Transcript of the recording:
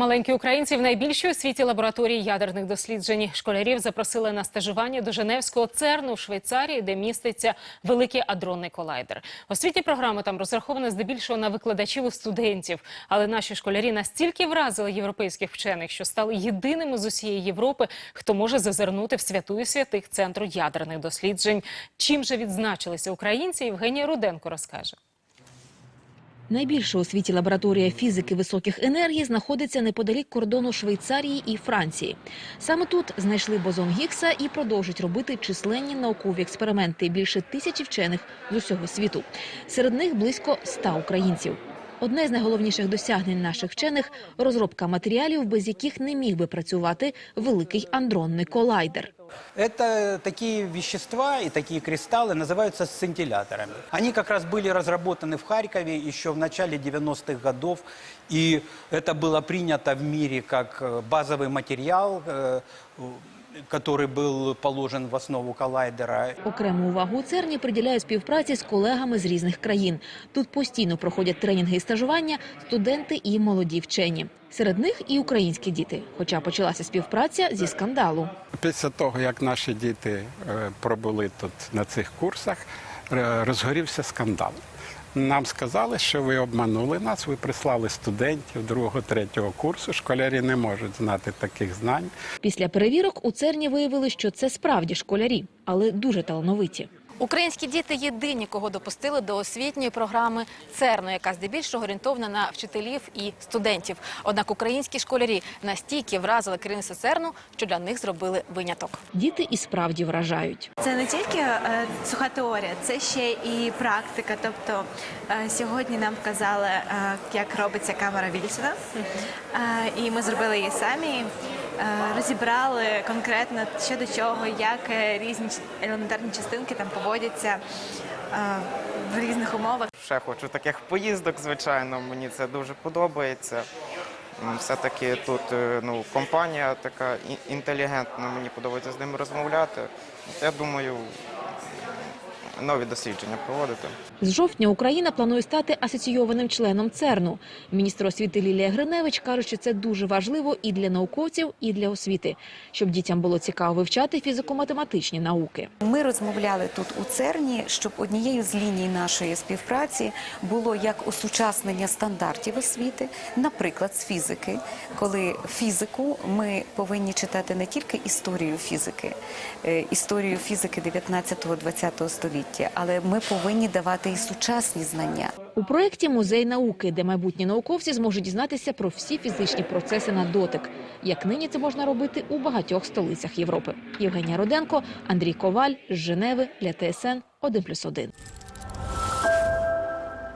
Маленькі українці в найбільшій у світі лабораторії ядерних досліджень. Школярів запросили на стажування до Женевського ЦЕРНу в Швейцарії, де міститься великий адронний колайдер. Освітні програми там розраховані здебільшого на викладачів і студентів. Але наші школярі настільки вразили європейських вчених, що стали єдиними з усієї Європи, хто може зазирнути в святую святих центру ядерних досліджень. Чим же відзначилися українці? Євгенія Руденко розкаже. Найбільша у світі лабораторія фізики високих енергій знаходиться неподалік кордону Швейцарії і Франції. Саме тут знайшли бозон Гіггса і продовжують робити численні наукові експерименти більше тисячі вчених з усього світу. Серед них близько ста українців. Одне з найголовніших досягнень наших вчених розробка матеріалів, без яких не міг би працювати великий андронний колайдер. Это такие вещества и такие кристаллы называются сцинтилляторами. Они как раз были разработаны в Харькове еще в начале 90-х годов. И это было принято в мире как э, базовый материал, э, который был положен в основу коллайдера. Окрему увагу у ЦЕРНі приділяють співпраці з колегами з різних країн. Тут постійно проходять тренінги і стажування студенти і молоді вчені. Серед них і українські діти, хоча почалася співпраця зі скандалу. Після того, як наші діти е, пробули тут на цих курсах, е, розгорівся скандал. Нам сказали, що ви обманули нас, ви прислали студентів другого, третього курсу. Школярі не можуть знати таких знань. Після перевірок у ЦЕРНі виявили, що це справді школярі, але дуже талановиті. Українські діти єдині, кого допустили до освітньої програми ЦЕРНу, яка здебільшого орієнтована на вчителів і студентів. Однак українські школярі настільки вразили керівництво ЦЕРНу, що для них зробили виняток. Діти і справді вражають. Це не тільки е, суха теорія, це ще і практика. Тобто е, сьогодні нам показали, е, як робиться камера Вільсона, е, і ми зробили її самі. Е, Розібрали конкретно що до чого, як е, різні елементарні частинки там поводяться е, в різних умовах. Ще хочу таких поїздок, звичайно, мені це дуже подобається. Все-таки тут ну, компанія така інтелігентна, мені подобається з ними розмовляти. Я думаю, нові дослідження проводити. З жовтня Україна планує стати асоційованим членом ЦЕРНу. Міністр освіти Лілія Гриневич каже, що це дуже важливо і для науковців, і для освіти, щоб дітям було цікаво вивчати фізико-математичні науки. Ми розмовляли тут у ЦЕРНі, щоб однією з ліній нашої співпраці було як осучаснення стандартів освіти, наприклад, з фізики, коли фізику ми повинні читати не тільки історію фізики, е, історію фізики 19-20 століття, але ми повинні давати і сучасні знання. У проєкті Музей науки, де майбутні науковці зможуть дізнатися про всі фізичні процеси на дотик. Як нині це можна робити у багатьох столицях Європи. Євгенія Роденко, Андрій Коваль з Женеви для ТСН 1+,1.